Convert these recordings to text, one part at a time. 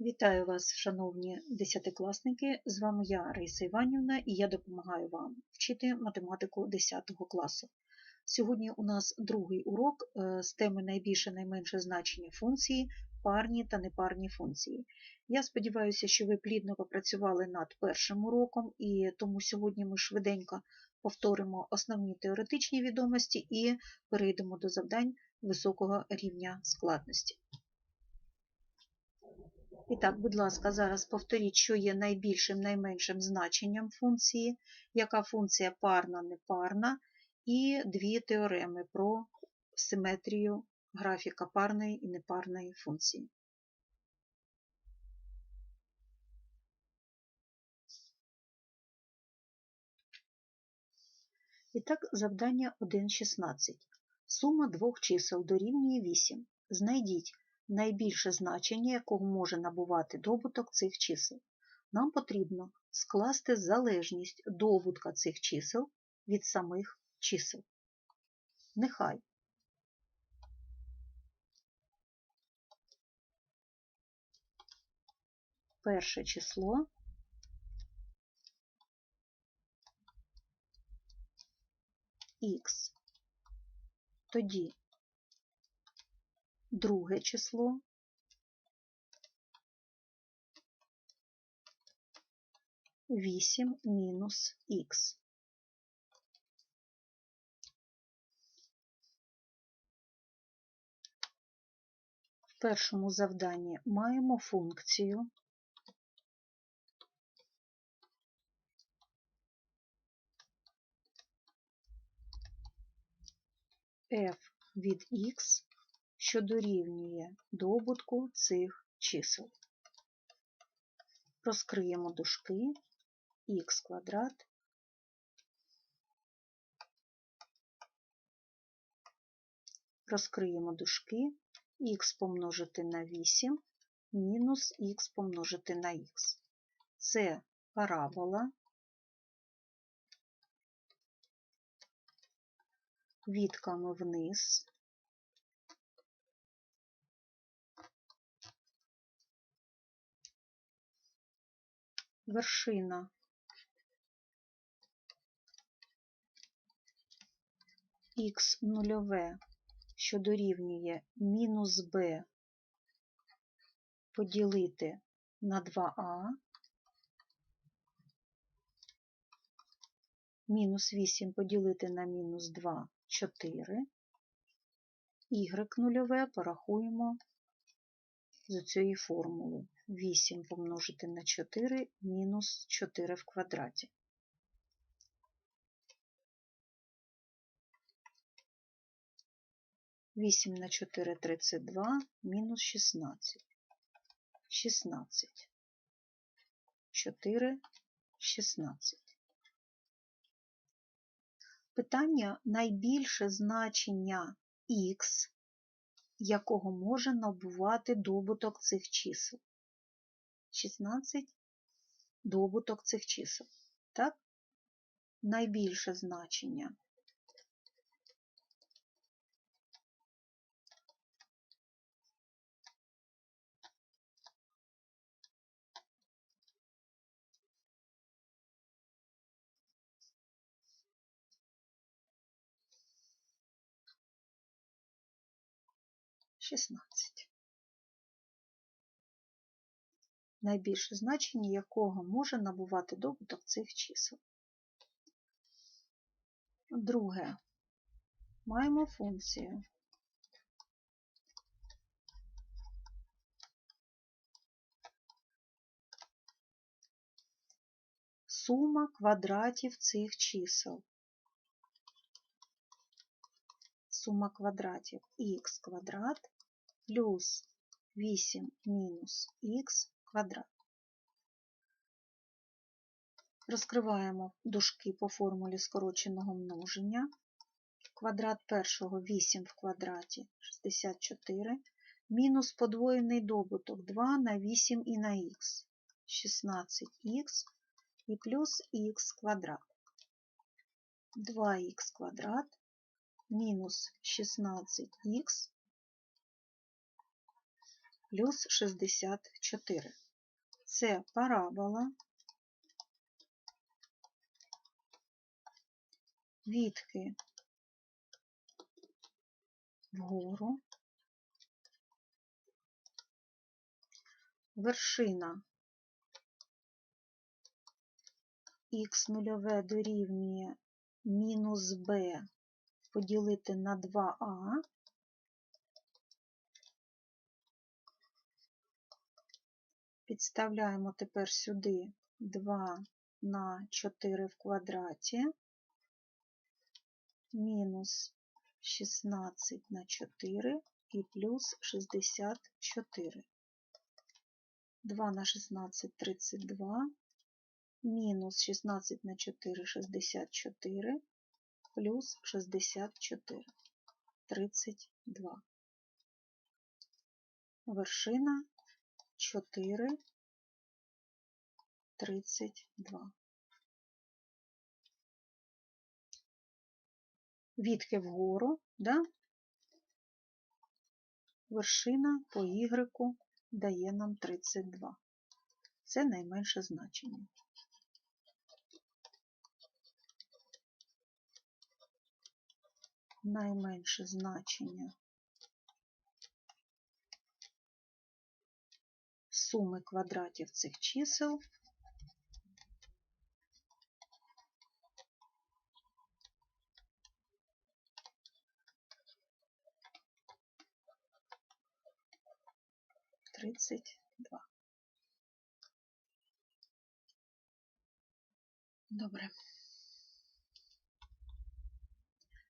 Вітаю вас, шановні десятикласники! З вами я, Раїса Іванівна, і я допомагаю вам вчити математику 10 класу. Сьогодні у нас другий урок е, з теми найбільше найменше значення функції, парні та непарні функції. Я сподіваюся, що ви плідно попрацювали над першим уроком, і тому сьогодні ми швиденько повторимо основні теоретичні відомості і перейдемо до завдань високого рівня складності. І так, будь ласка, зараз повторіть, що є найбільшим найменшим значенням функції, яка функція парна, непарна, і дві теореми про симетрію графіка парної і непарної функції. І так, завдання 1.16. Сума двох чисел дорівнює 8. Знайдіть найбільше значення, якого може набувати добуток цих чисел. Нам потрібно скласти залежність добутка цих чисел від самих чисел. Нехай перше число х. Тоді друге число вісім мінус х. В першому завданні маємо функцію f від x що дорівнює добутку цих чисел. Розкриємо дужки х квадрат розкриємо дужки х помножити на 8 мінус х помножити на х. Це парабола відками вниз вершина х нульове, що дорівнює мінус b поділити на 2а, мінус 8 поділити на мінус 2 4, y нульове порахуємо з цієї формули. 8 помножити на 4 мінус 4 в квадраті. Вісім на 4 – 32, мінус 16. 16. 4 – 16. Питання найбільше значення х, якого може набувати добуток цих чисел. 16 добуток цих чисел. Так? Найбільше значення. Шістнадцять. Найбільше значення якого може набувати добуток цих чисел. Друге. Маємо функцію. Сума квадратів цих чисел. Сума квадратів х квадрат плюс 8 мінус х квадрат. Розкриваємо дужки по формулі скороченого множення. Квадрат першого 8 в квадраті 64, мінус подвоєний добуток 2 на 8 і на х, 16х і плюс х квадрат. 2х квадрат мінус 16х плюс 64. Це парабола. Відки вгору. Вершина х нульове дорівнює мінус b поділити на 2а. Підставляємо тепер сюди 2 на 4 в квадраті, мінус 16 на 4 і плюс 64. 2 на 16 – 32, мінус 16 на 4 – 64, плюс 64 – 32. Вершина 4, 32. Відки вгору, да? вершина по Y дає нам 32. Це найменше значення. Найменше значення суми квадратів цих чисел тридцять два. Добре.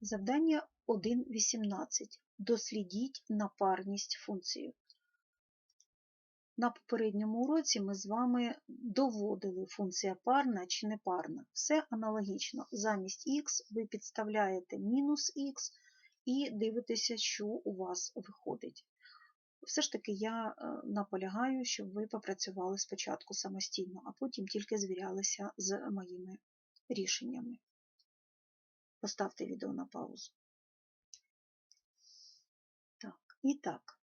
Завдання 1.18. Дослідіть напарність функції. На попередньому уроці ми з вами доводили функція парна чи непарна. Все аналогічно. Замість х ви підставляєте мінус х і дивитеся, що у вас виходить. Все ж таки я наполягаю, щоб ви попрацювали спочатку самостійно, а потім тільки звірялися з моїми рішеннями. Поставте відео на паузу. Так, і так.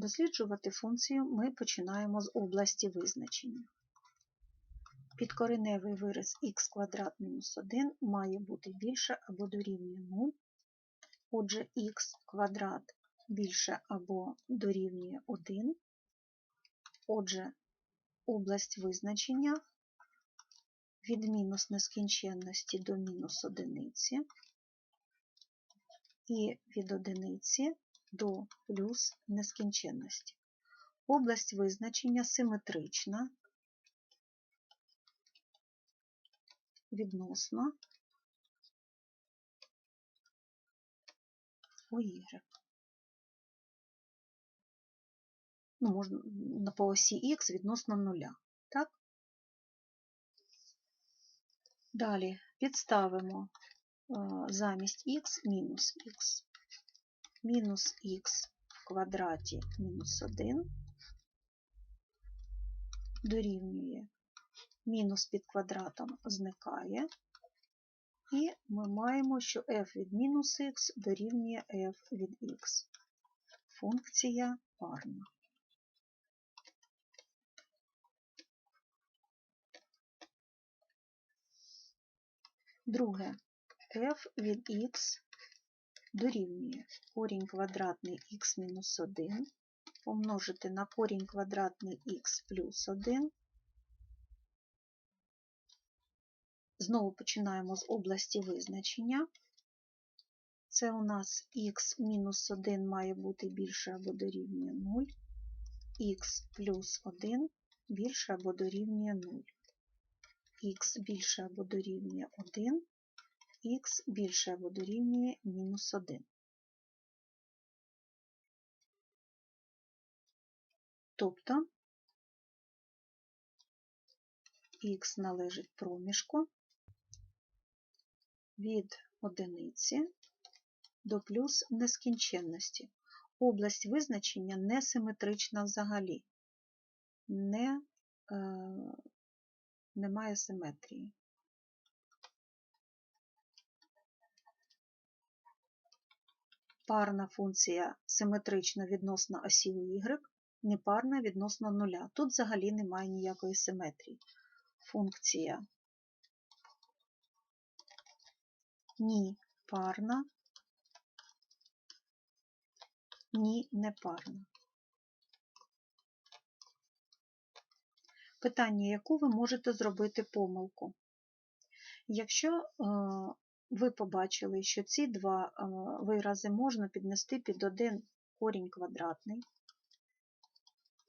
Досліджувати функцію ми починаємо з області визначення. Підкореневий вираз х квадрат мінус 1 має бути більше або дорівнює 0. Отже, х квадрат більше або дорівнює 1. Отже, область визначення від мінус нескінченності до мінус одиниці і від одиниці до плюс нескінченності. Область визначення симетрична відносно у Y. Ну, можна по осі Х відносно нуля. Так? Далі підставимо замість х мінус х. Мінус х в квадраті мінус 1 дорівнює мінус під квадратом зникає, і ми маємо, що f від мінус х дорівнює f від х. Функція парна. Друге, f від х дорівнює корінь квадратний х мінус 1 помножити на корінь квадратний х плюс 1. Знову починаємо з області визначення. Це у нас х мінус 1 має бути більше або дорівнює 0, х плюс 1 більше або дорівнює 0, х більше або дорівнює 1, х більше або дорівнює мінус 1. Тобто х належить проміжку від одиниці до плюс нескінченності. Область визначення несиметрична взагалі. Не, е, немає симетрії. Парна функція симетрична відносно осі y, непарна відносно нуля. Тут взагалі немає ніякої симетрії. Функція ні парна, ні непарна. Питання, яку ви можете зробити помилку? Якщо е, ви побачили, що ці два е, вирази можна піднести під один корінь квадратний,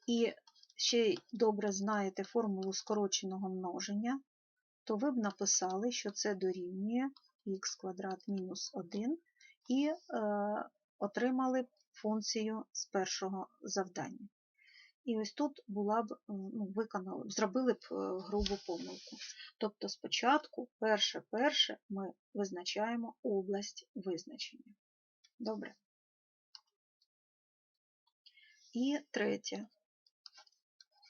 і ще добре знаєте формулу скороченого множення, то ви б написали, що це дорівнює х квадрат мінус 1 і е, отримали функцію з першого завдання. І ось тут була б, ну, виконали, зробили б грубу помилку. Тобто спочатку, перше-перше, ми визначаємо область визначення. Добре. І третє.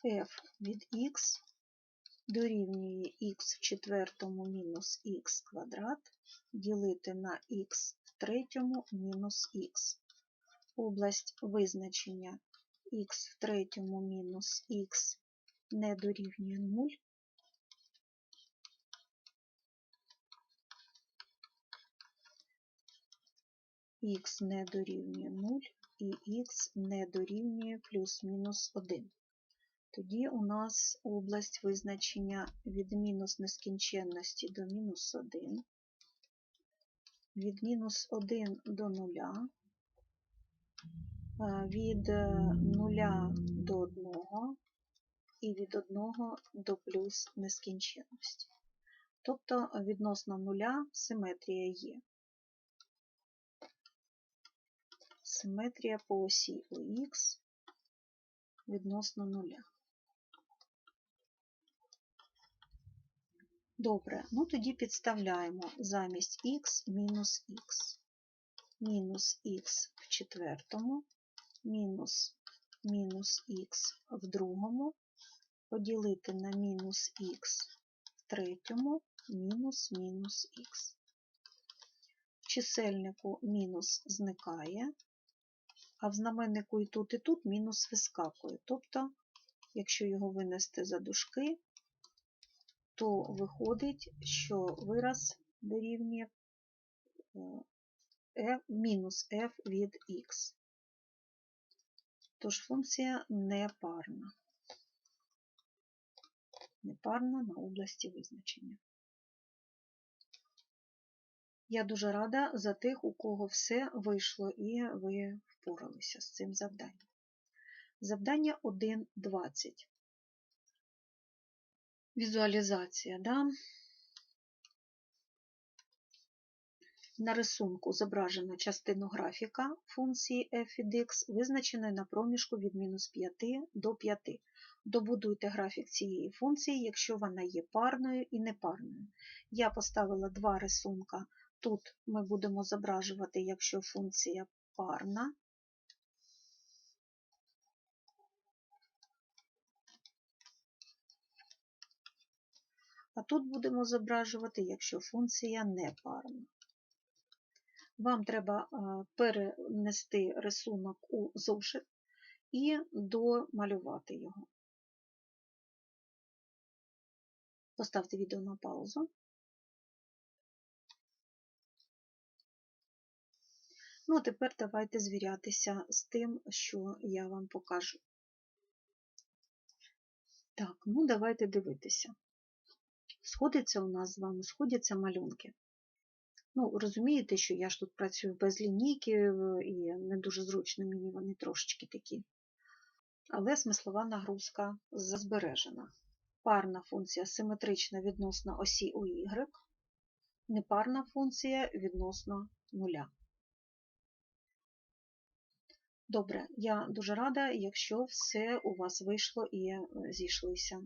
f від x дорівнює х в четвертому мінус х квадрат ділити на х в третьому мінус х. Область визначення х в третьому мінус х не дорівнює 0. х не дорівнює 0 і х не дорівнює плюс-мінус 1. Тоді у нас область визначення від мінус нескінченності до мінус 1, від мінус 1 до 0, від 0 до 1 і від 1 до плюс нескінченності. Тобто відносно нуля симетрія є. Симетрія по осі ОХ відносно нуля. Добре, ну тоді підставляємо замість х мінус х. Мінус х в четвертому, мінус мінус х в другому, поділити на мінус х в третьому, мінус мінус х. В чисельнику мінус зникає, а в знаменнику і тут, і тут мінус вискакує. Тобто, якщо його винести за дужки, то виходить, що вираз дорівнює мінус f від x. Тож функція непарна. Непарна на області визначення. Я дуже рада за тих, у кого все вийшло і ви впоралися з цим завданням. Завдання 1.20. Візуалізація. Да? На рисунку зображено частину графіка функції f від x, визначеної на проміжку від мінус 5 до 5. Добудуйте графік цієї функції, якщо вона є парною і непарною. Я поставила два рисунка. Тут ми будемо зображувати, якщо функція парна. А тут будемо зображувати, якщо функція непарна. Вам треба перенести рисунок у зошит і домалювати його. Поставте відео на паузу. Ну, а тепер давайте звірятися з тим, що я вам покажу. Так, ну давайте дивитися. Сходиться у нас з вами, сходяться малюнки. Ну, розумієте, що я ж тут працюю без лінійки, і не дуже зручно мені вони трошечки такі. Але смислова нагрузка збережена. Парна функція симетрична відносно осі УY, непарна функція відносно нуля. Добре, я дуже рада, якщо все у вас вийшло і зійшлися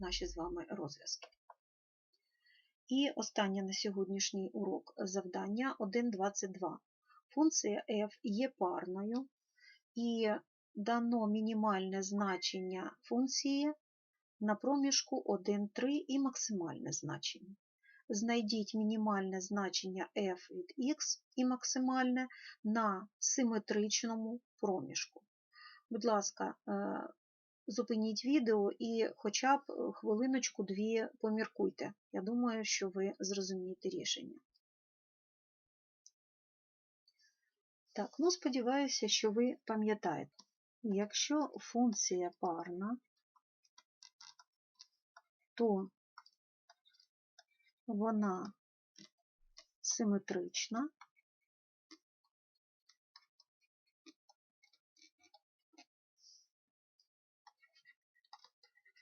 наші з вами розв'язки. І останнє на сьогоднішній урок завдання 1.22. Функція f є парною, і дано мінімальне значення функції на проміжку 1, 3 і максимальне значення. Знайдіть мінімальне значення f від x і максимальне на симетричному проміжку. Будь ласка, е, зупиніть відео і хоча б хвилиночку-дві поміркуйте. Я думаю, що ви зрозумієте рішення. Так, ну сподіваюся, що ви пам'ятаєте. Якщо функція парна, то вона симетрична,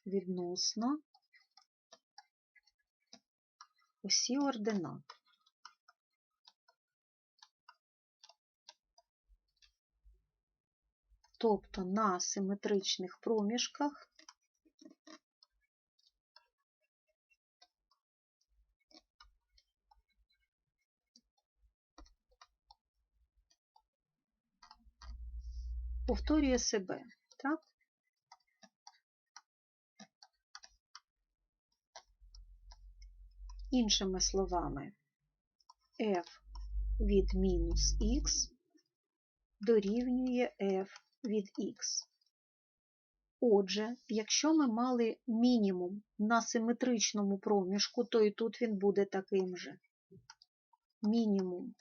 відносно осі ординат. Тобто на симетричних проміжках повторює себе. Так? Іншими словами, f від мінус х дорівнює f від х. Отже, якщо ми мали мінімум на симетричному проміжку, то і тут він буде таким же. Мінімум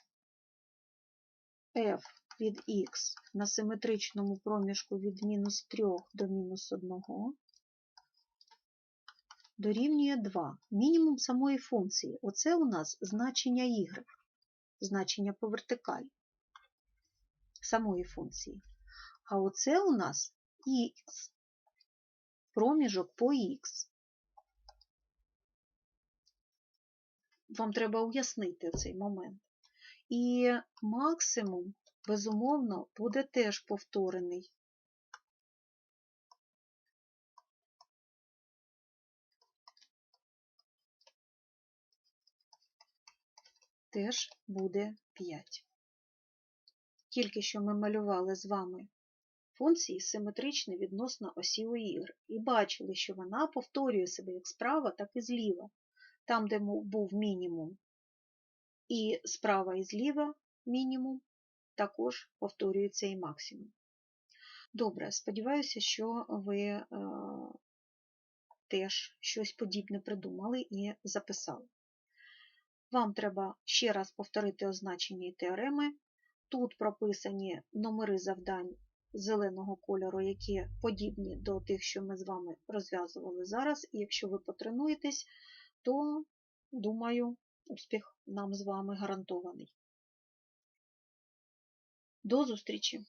f від х на симетричному проміжку від мінус 3 до мінус 1 дорівнює 2. Мінімум самої функції. Оце у нас значення y, значення по вертикалі самої функції. А оце у нас х, проміжок по х. Вам треба уяснити цей момент. І максимум, безумовно, буде теж повторений. Теж буде 5. Тільки що ми малювали з вами функції симетричні відносно осі y. І бачили, що вона повторює себе як справа, так і зліва. Там, де був мінімум, і справа і зліва мінімум, також повторюється і максимум. Добре, сподіваюся, що ви е, теж щось подібне придумали і записали. Вам треба ще раз повторити означення і теореми. Тут прописані номери завдань зеленого кольору, які подібні до тих, що ми з вами розв'язували зараз. І якщо ви потренуєтесь, то, думаю, успіх нам з вами гарантований. До зустрічі!